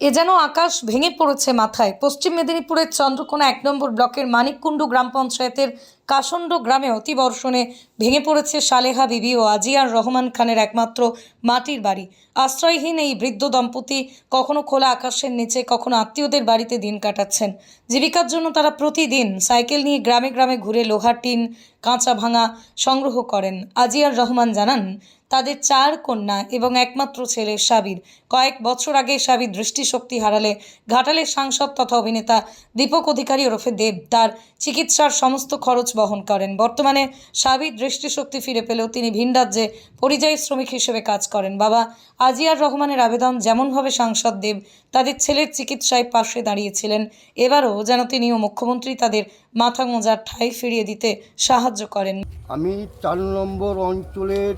এ যেন আকাশ ভেঙে পড়েছে মাথায়। পশ্চিম মেদিনীপুরের চন্দ্রকোনা এক নম্বর ব্লকের মানিককুণ্ডু গ্রাম পঞ্চায়েতের কাসন্ড গ্রামে অতিবর্ষণে ভেঙে পড়েছে সালেহা বিবি ও আজিয়ার রহমান খানের একমাত্র মাটির বাড়ি। আশ্রয়হীন এই বৃদ্ধ দম্পতি কখনো খোলা আকাশের নিচে, কখনো আত্মীয়দের বাড়িতে দিন কাটাচ্ছেন। জীবিকার জন্য তারা প্রতিদিন সাইকেল নিয়ে গ্রামে গ্রামে ঘুরে লোহার টিন, কাঁচা ভাঙা সংগ্রহ করেন। আজিয়ার রহমান জানান, তাদের চার কন্যা এবং একমাত্র ছেলে সাবির। কয়েক বছর আগে সাবির দৃষ্টিশক্তি হারালে ঘাটালের সাংসদ তথা অভিনেতা দীপক অধিকারী ওরফে দেব তার চিকিৎসার সমস্ত খরচ বহন করেন। বর্তমানে সাবির দৃষ্টিশক্তি ফিরে পেলেও তিনি ভিন রাজ্যে পরিযায়ী শ্রমিক হিসেবে কাজ করেন। বাবা আজিয়ার রহমানের আবেদন যেমনভাবে সাংসদ দেব, তাদের ছেলের চিকিৎসায় পাশে দাঁড়িয়েছিলেন। এবারও যেন তিনি ও মুখ্যমন্ত্রী তাদের মাথা মোজার ঠাঁই ফিরিয়ে দিতে সাহায্য করেন। আমি চার নম্বর অঞ্চলের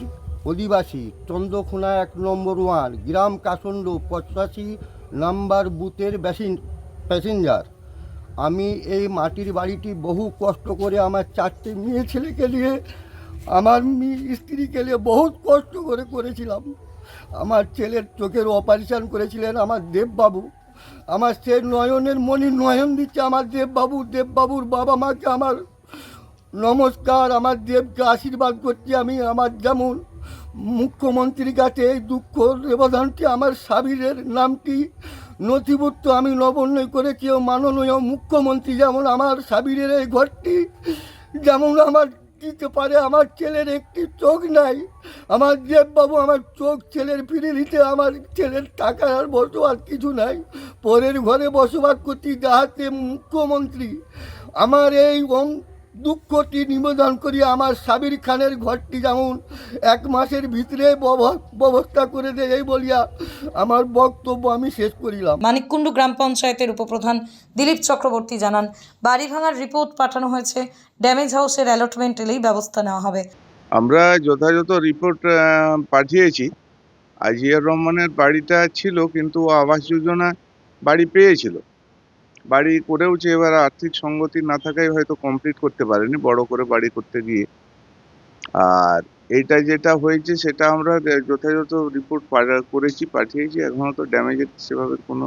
অধিবাসী চন্দ্রখোনা এক নম্বর ওয়ান গ্রাম কাসন্ড, পঁচাশি নাম্বার বুথের প্যাসেঞ্জার। আমি এই মাটির বাড়িটি বহু কষ্ট করে আমার চারটে মেয়ে ছেলেকে নিয়ে, আমার স্ত্রীকে নিয়ে বহুত কষ্ট করে করেছিলাম। আমার ছেলের চোখের অপারেশন করেছিলেন আমার দেববাবু। আমার সে নয়নের মণি নয়ন দিচ্ছে আমার দেববাবু, দেববাবুর বাবা মাকে আমার নমস্কার, আমার দেবকে আশীর্বাদ করছি আমি, আমার যেমন মুখ্যমন্ত্রীর কাছে এই দুঃখ নিবেদনটি আমার সাবিরের নামটি নথিভুক্ত আমি নবন্নয় করেছি ও মাননীয় মুখ্যমন্ত্রী যেমন আমার সাবিরের এই ঘরটি, যেমন আমার দিতে পারে আমার ছেলের একটি চোখ নাই, আমার দেববাবু আমার চোখ ছেলের ফিরে দিতে আমার ছেলের টাকা আর বসবাস কিছু নাই, পরের ঘরে বসবাস করতে যাহাতে মুখ্যমন্ত্রী আমার এই দুঃখটি নিবেদন করি আমার সাবির খানের ঘরটি যেমন এক মাসের ভিতরে ব্যবস্থা করে দেয় এই বলিয়া আমার বক্তব্য আমি শেষ করিলাম। মানিককুণ্ডু গ্রাম পঞ্চায়েতের উপপ্রধান দিলীপ চক্রবর্তী জানান বাড়ি ভাঙার রিপোর্ট পাঠানো হয়েছে ড্যামেজ হাউসের অ্যালটমেন্ট এলেই ব্যবস্থা নেওয়া হবে। আমরা যথাযথ রিপোর্ট পাঠিয়েছি। আজিয়ার রহমানের বাড়িটা ছিল কিন্তু আবাস যোজনা বাড়ি পেয়েছিল। বাড়ি করেওছে এবার আর্থিক সঙ্গতি না থাকায় হয়তো কমপ্লিট করতে পারেনি বড় করে বাড়ি করতে গিয়ে। আর এইটা যেটা হয়েছে সেটা আমরা যথাযথ রিপোর্ট করেছি পাঠিয়েছি। এখনও তো ড্যামেজের সেভাবে কোনো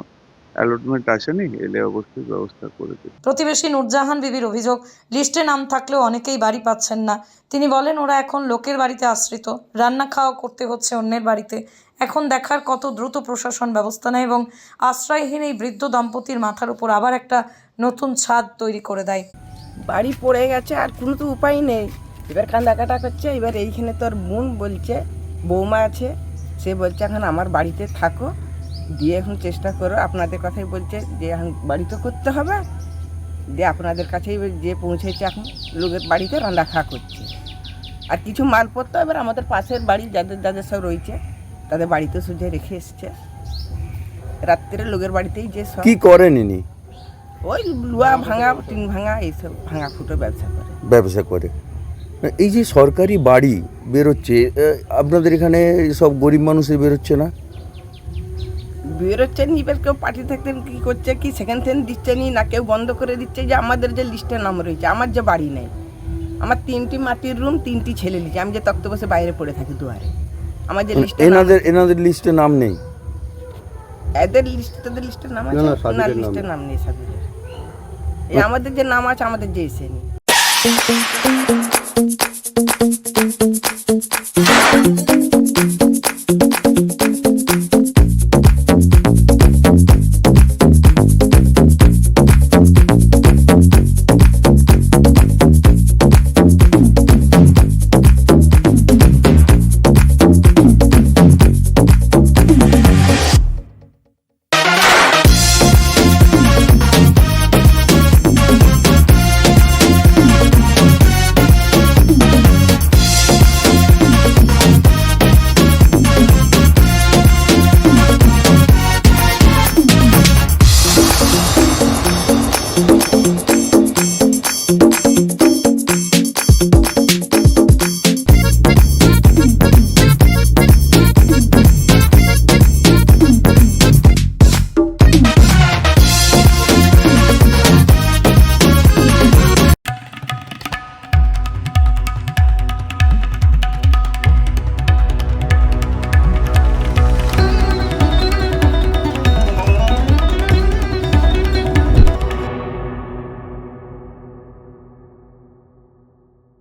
অ্যালটমেন্ট আসেনি। এলে অবশ্যই ব্যবস্থা করে দেবে। প্রতিবেশী নূরজাহান বিবির অভিযোগ লিস্টে নাম থাকলেও অনেকেই বাড়ি পাচ্ছেন না। তিনি বলেন ওরা এখন লোকের বাড়িতে আশ্রিত। রান্না খাওয়া করতে হচ্ছে অন্যের বাড়িতে। এখন দেখার কত দ্রুত প্রশাসন ব্যবস্থা নেয় এবং আশ্রয়হীন এই বৃদ্ধ দম্পতির মাথার উপর আবার একটা নতুন ছাদ তৈরি করে দেয়। বাড়ি পড়ে গেছে আর কোনো তো উপায় নেই। এবার কান্দা কাটা করছে এবার এইখানে তোর বোন বলছে বৌমা আছে সে বলছে এখন আমার বাড়িতে থাকো দিয়ে এখন চেষ্টা করো। আপনাদের কথাই বলছে যে এখন বাড়ি তো করতে হবে। দিয়ে আপনাদের কাছেই যে পৌঁছেছে এখন লোকের বাড়িতে রান্না খাওয়া করছে। আর কিছু মালপত্র এবার আমাদের পাশের বাড়ি যাদের যাদের সব রয়েছে তাদের বাড়িতে সুঝে রেখে এসছে। রাত্রে লোকের বাড়িতেই যে সব কি করেন ইনি? ওই লুয়া ভাঙা টিন ভাঙা এইসব ভাঙা ফুটো ব্যবসা করে। ব্যবসা করে। এই যে সরকারি বাড়ি বেরোচ্ছে আপনাদের এখানে সব গরিব মানুষের বেরোচ্ছে না? বেরোচ্ছে নি এবার কেউ পার্টি থাকতেন কি করছে কি সেকেন্ড হ্যান্ড দিচ্ছে নি না কেউ বন্ধ করে দিচ্ছে যে আমাদের যে লিস্টের নাম রয়েছে আমার যে বাড়ি নেই আমার তিনটি মাটির রুম তিনটি ছেলে লিখে আমি যে তক্ত বসে বাইরে পড়ে থাকি দুয়ারে আমার যে লিস্টে এনাদের এনাদের লিস্টে নাম নেই? এদের লিস্ট তাদের লিস্টের নাম আছে? না, লিস্টের নাম নেই সাবিরের। এই আমাদের যে নাম আছে আমাদের যে এসে নি